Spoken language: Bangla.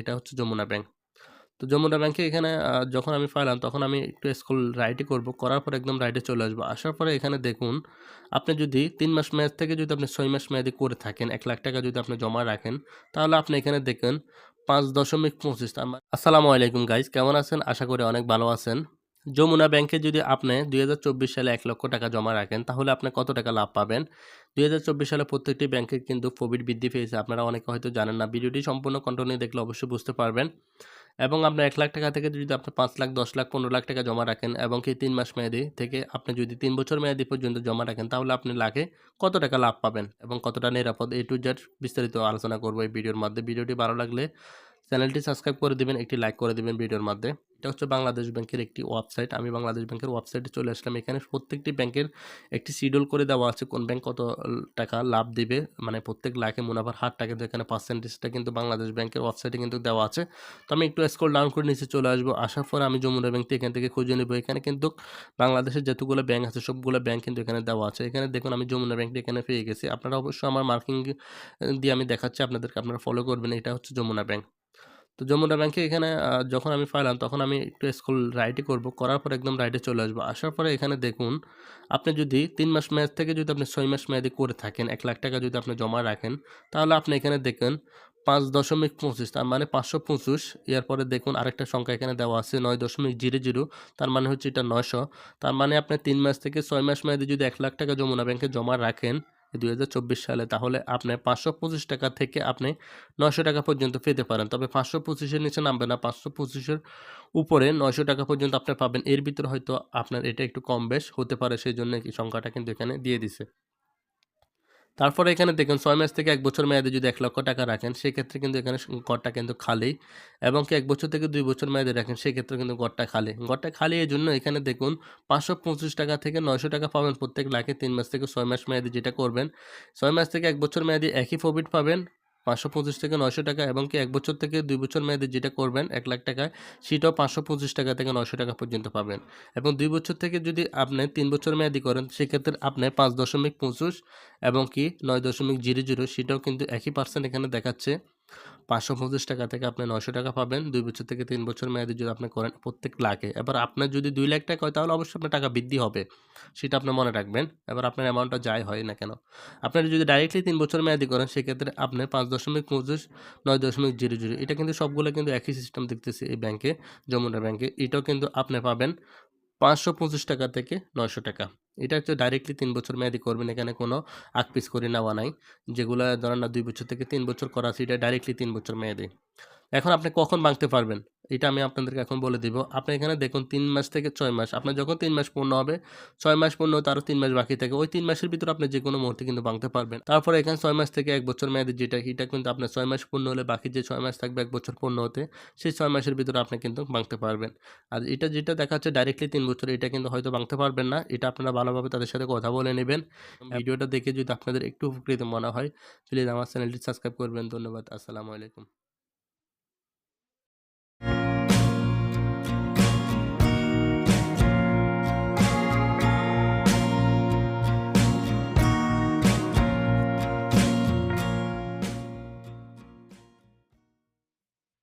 এটা হচ্ছে যমুনা ব্যাংক তো যমুনা ব্যাংকে এখানে যখন আমি পাইলাম তখন আমি একটু স্কুল রাইটে করব। করার পর একদম রাইটে চলে আসব। আসার পরে এখানে দেখুন, আপনি যদি তিন মাস মেয়াদ থেকে যদি আপনি ছয় মাস মেয়াদি করে থাকেন, এক লাখ টাকা যদি আপনি জমা রাখেন, তাহলে আপনি এখানে দেখেন পাঁচ দশমিক পঁচিশ আসসালামু আলাইকুম গাইজ কেমন আছেন? আশা করি অনেক ভালো আছেন। যমুনা ব্যাংকে যদি আপনি ২০২৪ সালে এক লক্ষ টাকা জমা রাখেন, তাহলে আপনি কত টাকা লাভ পাবেন? ২০২৪ সালে প্রত্যেকটি ব্যাংকের কিন্তু প্রফিট বৃদ্ধি পেয়েছে। আপনারা অনেকে হয়তো জানেন না। ভিডিওটি সম্পূর্ণ কন্টিনিউ দেখলে অবশ্যই বুঝতে পারবেন। এবং আপনার এক লাখ টাকা থেকে যদি আপনি পাঁচ লাখ, ১০ লাখ, ১৫ লাখ টাকা জমা রাখেন এবং কি তিন মাস মেয়াদি থেকে আপনি যদি তিন বছর মেয়াদি পর্যন্ত জমা রাখেন, তাহলে আপনি লাখে কত টাকা লাভ পাবেন এবং কতটা নিরাপদ A to Z বিস্তারিত আলোচনা করব এই ভিডিওর মধ্যে। ভিডিওটি ভালো লাগলে চ্যানেলটি সাবস্ক্রাইব করে দিবেন, একটি লাইক করে দেবেন ভিডিওর মধ্যে। এটা হচ্ছে বাংলাদেশ ব্যাংকের একটি ওয়েবসাইট। আমি বাংলাদেশ ব্যাংকের ওয়েবসাইটে চলে আসলাম। এখানে প্রত্যেকটি ব্যাংকের একটি শিডিউল করে দেওয়া আছে কোন ব্যাংক কত টাকা লাভ দিবে। মানে প্রত্যেক লাখে মুনাফার হারটা কিন্তু এখানে পার্সেন্টেজটা কিন্তু বাংলাদেশ ব্যাংকের ওয়েবসাইটে কিন্তু দেওয়া আছে। তো আমি একটু স্ক্রল ডাউন করে নিচে চলে আসব। আসার পর আমি যমুনা ব্যাংকটি এখান থেকে খুঁজে নেব। এখানে কিন্তু বাংলাদেশের যতগুলো ব্যাংক আছে, সবগুলো ব্যাংক কিন্তু এখানে দেওয়া আছে। এখানে দেখুন আমি যমুনা ব্যাংকটি এখানে পেয়ে গেছি। আপনারা অবশ্যই আমার মার্কিং দিয়ে আমি দেখাচ্ছি আপনাদেরকে আপনারা ফলো করবেন। এটা হচ্ছে যমুনা ব্যাংক। তো যমুনা ব্যাংকে এখানে যখন আমি পাইলাম তখন আমি একটু স্কুল রাইটে করব। করার পর একদম রাইটে চলে আসব। আসার পরে এখানে দেখুন, আপনি যদি তিন মাস মেয়াদ থেকে যদি আপনি ছয় মাস মেয়াদি করে থাকেন, এক লাখ টাকা যদি আপনি জমা রাখেন, তাহলে আপনি এখানে দেখেন ৫.২৫ তার মানে ৫২৫ এরপরে দেখুন আরেকটা সংখ্যা এখানে দেওয়া আছে ৯.০০ তার মানে হচ্ছে এটা ৯০০ তার মানে আপনি তিন মাস থেকে ছয় মাস মেয়াদি যদি এক লাখ টাকা যমুনা ব্যাংকে জমা রাখেন ২০২৪ সালে, তাহলে আপনি ৫২৫ টাকা থেকে আপনি ৯০০ টাকা পর্যন্ত পেতে পারেন। তবে পাঁচশো পঁচিশের নিচে নামবে না। পাঁচশো পঁচিশের উপরে ৯০০ টাকা পর্যন্ত আপনি পাবেন। এর ভিতরে হয়তো আপনার এটা একটু কম বেশ হতে পারে সেজন্য এই সংখ্যাটা কিন্তু এখানে দিয়ে দিছে। তারপরে এখানে দেখুন ছয় মাস থেকে এক বছর মেয়াদে যদি এক লক্ষ টাকা রাখেন, সেক্ষেত্রে কিন্তু এখানে ঘরটা কিন্তু খালি এবং কি এক বছর থেকে দুই বছর মেয়াদে রাখেন, সেক্ষেত্রে কিন্তু ঘরটা খালি। ঘরটা খালি এই জন্য এখানে দেখুন ৫২৫ টাকা থেকে ৯০০ টাকা পাবেন প্রত্যেক লাখে তিন মাস থেকে ছয় মাস মেয়াদে যেটা করবেন। ছয় মাস থেকে এক বছর মেয়াদে একই প্রফিট পাবেন। ৫২৫ থেকে ৯০০ টাকা এবং কি এক বছর থেকে দুই বছর মেয়াদে যেটা করবেন এক লাখ টাকায়, সেটাও ৫২৫ টাকা থেকে ৯০০ টাকা পর্যন্ত পাবেন। এবং দুই বছর থেকে যদি আপনি তিন বছর মেয়াদি করেন, সেক্ষেত্রে আপনি ৫.২৫ এবং কি ৯.০০ সেটাও কিন্তু একই পার্সেন্ট এখানে দেখাচ্ছে। ৫২৫ টাকা থেকে আপনি ৯০০ টাকা পাবেন। দুই বছর থেকে তিন বছর মেয়াদি যদি আপনি করেন প্রত্যেক লাখে। এবার আপনার যদি দুই লাখ টাকা হয় তাহলে অবশ্যই আপনার টাকা বৃদ্ধি হবে। সেটা আপনি মনে রাখবেন। এবার আপনার অ্যামাউন্টটা যাই হয় না কেন। আপনারা যদি ডাইরেক্টলি তিন বছর মেয়াদি করেন সেক্ষেত্রে আপনি ৫.২৫ ৯.০০ এটা কিন্তু সবগুলো কিন্তু একই সিস্টেম দেখতেছি এই ব্যাংকে, যমুনা ব্যাংকে। এটাও কিন্তু আপনি পাবেন ৫২৫ টাকা থেকে ৯০০ টাকা। এটা হচ্ছে ডাইরেক্টলি তিন বছর মেয়াদি করবেন। এখানে কোনো আগ পিস করে নেওয়া নাই। যেগুলো ধরেন না দুই বছর থেকে তিন বছর করা আছে, এটা ডাইরেক্টলি তিন বছর মেয়াদি। এখন আপনি কখন ভাঙতে পারবেন? এটা আমি আপনাদেরকে এখন বলে দিব। আপনি এখানে দেখুন তিন মাস থেকে ছয় মাস। আপনার যখন তিন মাস পূর্ণ হবে, ছয় মাস পূর্ণ আরও ৩ মাস বাকি থাকে। ওই তিন মাসের ভিতরে আপনি যে কোনো মুহূর্তে কিন্তু ভাঙতে পারবেন। তারপরে এখানে ছয় মাস থেকে এক বছর মেয়াদি যেটা এটা কিন্তু আপনার ছয় মাস পূর্ণ হলে বাকি যে ছয় মাস থাকবে এক বছর পূর্ণ হতে, সেই ছয় মাসের ভিতরে আপনি কিন্তু ভাঙতে পারবেন। আর এটা যেটা দেখাচ্ছে ডাইরেক্টলি তিন বছর এটা কিন্তু হয়তো ভাঙতে পারবেন না। এটা আপনারা ভালোভাবে তাদের সাথে কথা বলে নেবেন। ভিডিওটা দেখে যদি আপনাদের একটু উপকৃত মনে হয়, প্লিজ আমার চ্যানেলটি সাবস্ক্রাইব করবেন। ধন্যবাদ। আসসালামু আলাইকুম।